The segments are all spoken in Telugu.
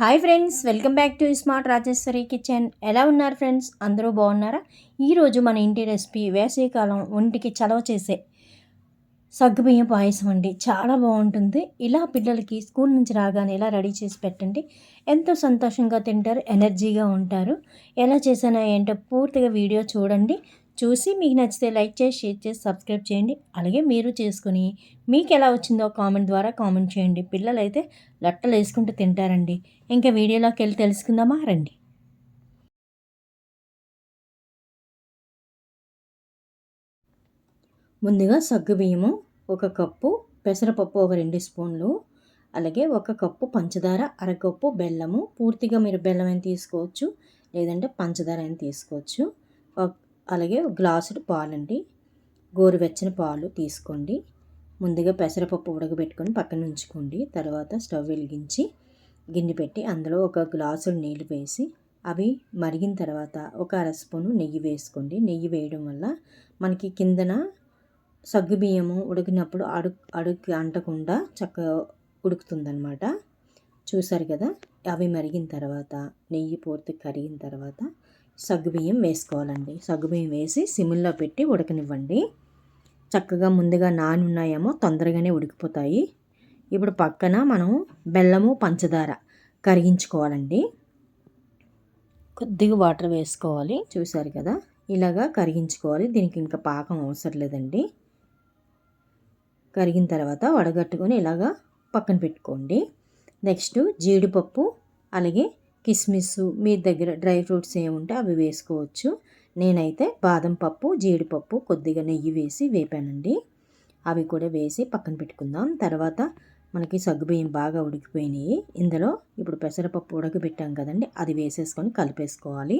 Hi friends welcome back to smart Rajeshwari kitchen. ఎలా ఉన్నారు ఫ్రెండ్స్? అందరూ బాగున్నారా? ఈరోజు మన ఇంటి రెసిపీ వేసవికాలం ఒంటికి చలవ చేసే సగ్గుబియ్యం పాయసం అండి. చాలా బాగుంటుంది. ఇలా పిల్లలకి స్కూల్ నుంచి రాగానే ఇలా రెడీ చేసి పెట్టండి. ఎంతో సంతోషంగా తింటారు ఎనర్జీగా ఉంటారు. ఎలా చేసానో ఏంటో పూర్తిగా వీడియో చూడండి. చూసి మీకు నచ్చితే లైక్ చేసి షేర్ చేసి సబ్స్క్రైబ్ చేయండి. అలాగే మీరు చేసుకుని మీకు ఎలా వచ్చిందో కామెంట్ ద్వారా కామెంట్ చేయండి. పిల్లలు అయితే లట్టలు వేసుకుంటూ తింటారండి. ఇంకా వీడియోలోకి వెళ్ళి తెలుసుకుందామా? రండి. ముందుగా సగ్గు బియ్యము ఒక కప్పు పెసరపప్పు ఒక రెండు స్పూన్లు అలాగే ఒక కప్పు పంచదార అరకప్పు బెల్లము. పూర్తిగా మీరు బెల్లం అయినా తీసుకోవచ్చు లేదంటే పంచదార అయినా తీసుకోవచ్చు. అలాగే గ్లాసుడు పాలండి. గోరువెచ్చని పాలు తీసుకోండి. ముందుగా పెసరపప్పు ఉడకబెట్టుకొని పక్కన ఉంచుకోండి. తర్వాత స్టవ్ వెలిగించి గిన్నె పెట్టి అందులో ఒక గ్లాసు నీళ్ళు వేసి అవి మరిగిన తర్వాత ఒక అర స్పూను నెయ్యి వేసుకోండి. నెయ్యి వేయడం వల్ల మనకి కిందన సగ్గు బియ్యము ఉడికినప్పుడు అడుగు అడుగు అంటకుండా చక్కగా ఉడుకుతుందనమాట చూసారు కదా? అవి మరిగిన తర్వాత నెయ్యి పూర్తి కరిగిన తర్వాత సగ్గుబియ్యం వేసుకోవాలండి. సగ్గుబియ్యం వేసి సిమ్లో పెట్టి ఉడకనివ్వండి. చక్కగా ముందుగా నాని ఉన్నాయేమో తొందరగానే ఉడికిపోతాయి. ఇప్పుడు పక్కన మనం బెల్లము పంచదార కరిగించుకోవాలండి. కొద్దిగా వాటర్ వేసుకోవాలి. చూసారు కదా? ఇలాగా కరిగించుకోవాలి. దీనికి ఇంకా పాకం అవసరం లేదండి. కరిగిన తర్వాత వడగట్టుకొని ఇలాగా పక్కన పెట్టుకోండి. నెక్స్ట్ జీడిపప్పు అలాగే కిస్మిస్ మీ దగ్గర డ్రై ఫ్రూట్స్ ఏముంటే అవి వేసుకోవచ్చు. నేనైతే బాదం పప్పు జీడిపప్పు కొద్దిగా నెయ్యి వేసి వేపానండి. అవి కూడా వేసి పక్కన పెట్టుకుందాం. తర్వాత మనకి సగ్గుబియ్యం బాగా ఉడికిపోయినాయి. ఇందులో ఇప్పుడు పెసరపప్పు ఉడకబెట్టాం కదండి అది వేసేసుకొని కలిపేసుకోవాలి.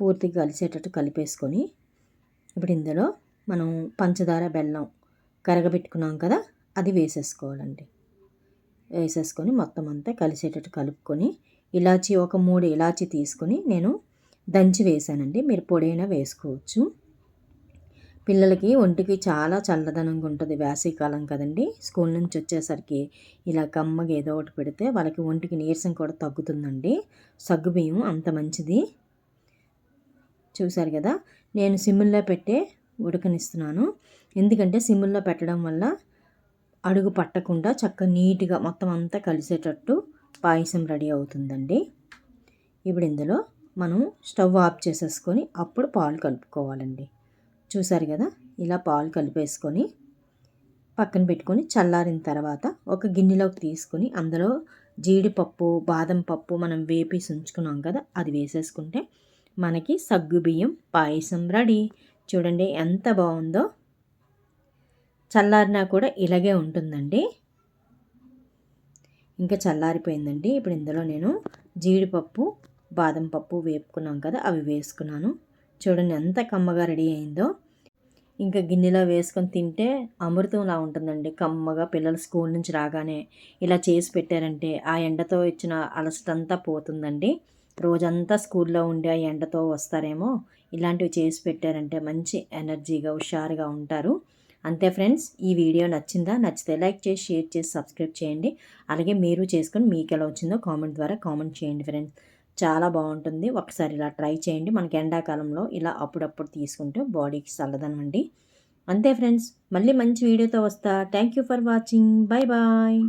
పూర్తిగా కలిసేటట్టు కలిపేసుకొని ఇప్పుడు ఇందులో మనం పంచదార బెల్లం కరగబెట్టుకున్నాం కదా అది వేసేసుకోవాలండి. వేసేసుకొని మొత్తం అంతా కలిసేటట్టు కలుపుకొని ఇలాచి ఒక మూడు ఇలాచి తీసుకొని నేను దంచి వేసానండి. మీరు పొడైనా వేసుకోవచ్చు. పిల్లలకి ఒంటికి చాలా చల్లదనంగా ఉంటుంది. వేసవికాలం కదండి. స్కూల్ నుంచి వచ్చేసరికి ఇలా కమ్మగా ఏదో ఒకటి పెడితే వాళ్ళకి ఒంటికి నీరసం కూడా తగ్గుతుందండి. సగ్గుబియ్యం అంత మంచిది. చూశారు కదా? నేను సిమ్ముల్లో పెట్టే ఉడకనిస్తున్నాను. ఎందుకంటే సిమ్ముల్లో పెట్టడం వల్ల అడుగు పట్టకుండా చక్క నీట్గా మొత్తం అంతా కలిసేటట్టు పాయసం రెడీ అవుతుందండి. ఇప్పుడు ఇందులో మనం స్టవ్ ఆఫ్ చేసేసుకొని అప్పుడు పాలు కలుపుకోవాలండి. చూసారు కదా? ఇలా పాలు కలిపేసుకొని పక్కన పెట్టుకొని చల్లారిన తర్వాత ఒక గిన్నెలోకి తీసుకొని అందులో జీడిపప్పు బాదం పప్పు మనం వేపేసి ఉంచుకున్నాం కదా? అది వేసేసుకుంటే మనకి సగ్గు బియ్యం పాయసం రెడీ. చూడండి ఎంత బాగుందో. చల్లారినా కూడా ఇలాగే ఉంటుందండి. ఇంకా చల్లారిపోయిందండి. ఇప్పుడు ఇందులో నేను జీడిపప్పు బాదం పప్పు వేపుకున్నాం కదా అవి వేసుకున్నాను. చూడండి ఎంత కమ్మగా రెడీ అయిందో. ఇంకా గిన్నెలో వేసుకొని తింటే అమృతంలా ఉంటుందండి. కమ్మగా పిల్లలు స్కూల్ నుంచి రాగానే ఇలా చేసి పెట్టారంటే ఆ ఎండతో ఇచ్చిన అలసటంతా పోతుందండి. రోజంతా స్కూల్లో ఉండే ఆ ఎండతో వస్తారేమో. ఇలాంటివి చేసి పెట్టారంటే మంచి ఎనర్జీగా హుషారుగా ఉంటారు. అంతే ఫ్రెండ్స్ ఈ వీడియో నచ్చిందా? నచ్చితే లైక్ చేసి షేర్ చేసి సబ్స్క్రైబ్ చేయండి. అలాగే మీరు చేసుకొని మీకు ఎలా వచ్చిందో కామెంట్ ద్వారా కామెంట్ చేయండి ఫ్రెండ్స్. చాలా బాగుంటుంది. ఒకసారి ఇలా ట్రై చేయండి. మనకి ఎండాకాలంలో ఇలా అప్పుడప్పుడు తీసుకుంటే బాడీకి చల్లదనమండి. అంతే ఫ్రెండ్స్ మళ్ళీ మంచి వీడియోతో వస్తా. Thank you for watching. Bye bye.